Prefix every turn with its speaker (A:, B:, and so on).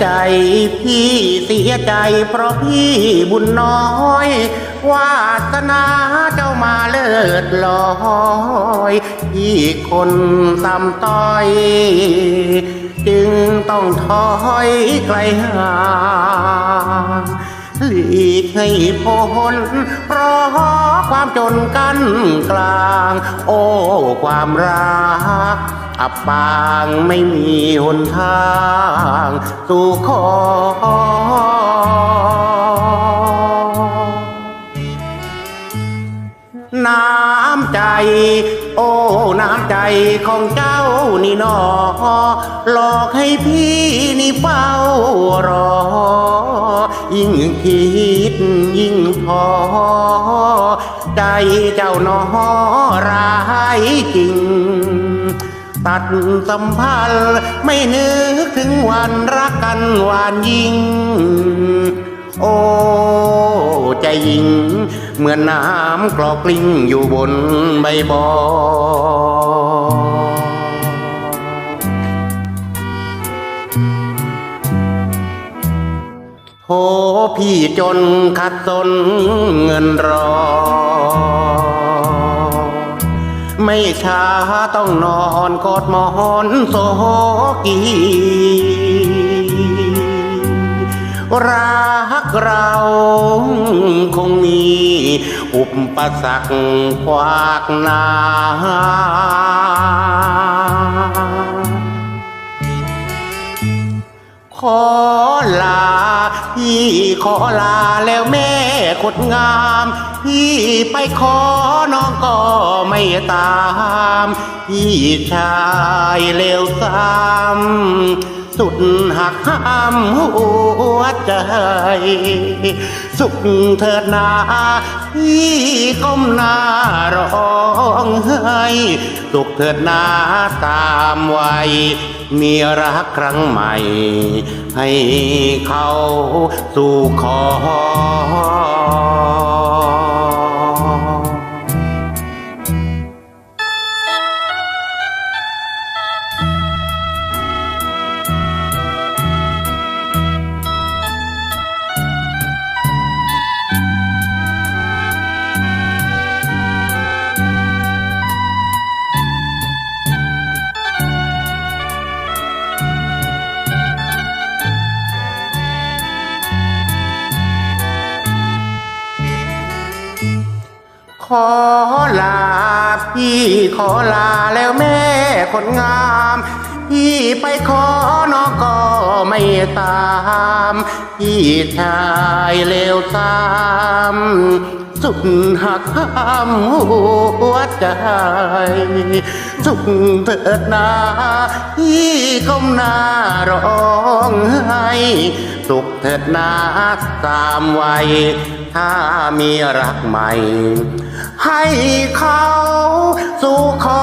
A: ใจพี่เสียใจเพราะพี่บุญน้อยวาสนาเจ้ามาเลิศลอยพี่คนซ้ำต้อย จึงต้องถอยไกลห่าง หลีกให้พ้นเพราะความจนกันกลาง โอ้ความรัก อับปางไม่มีหนทางสู่ขอน้ำใจ ใจของเจ้านี่นอหลอกให้พี่นี่เฝ้ารอ ยิ่งคิดยิ่งพอ ใจเจ้านอร้ายจริง ตัดสัมพันธ์ไม่นึกถึงวันรักกันหวานยิ่ง โอ้ใจยิ่งเหมือนน้ำกรอกกลิ้งอยู่บนใบบอ พี่จนขัดสนเงินรอ ไม่ช้าต้องนอนกอดหมอนโซกีรักเราคงมีอุปสรรคขวากนาขอ พี่ขอลาแล้วแม่กดงาม พี่ไปขอน้องก็ไม่ตาม พี่ชายเลวซ้ำ สุดหักห้ามหัวใจ สุขเถิดนาพี่ก้มหน้าร้องไห้สุขเถิดนาตามวัยมีรักครั้งใหม่ ให้เขาสู่ขอ ขอลาพี่ขอลาแล้วแม่คนงาม พี่ไปขอนองก็ไม่ตาม พี่ชายเลวซ้ำสุดหักห้ามหัวใจ สุขเถิดนาพี่ก้มหน้าร้องไห้ สุขเถิดนาตามวัย ถ้ามีรักใหม่ ให้เขาสู่ขอ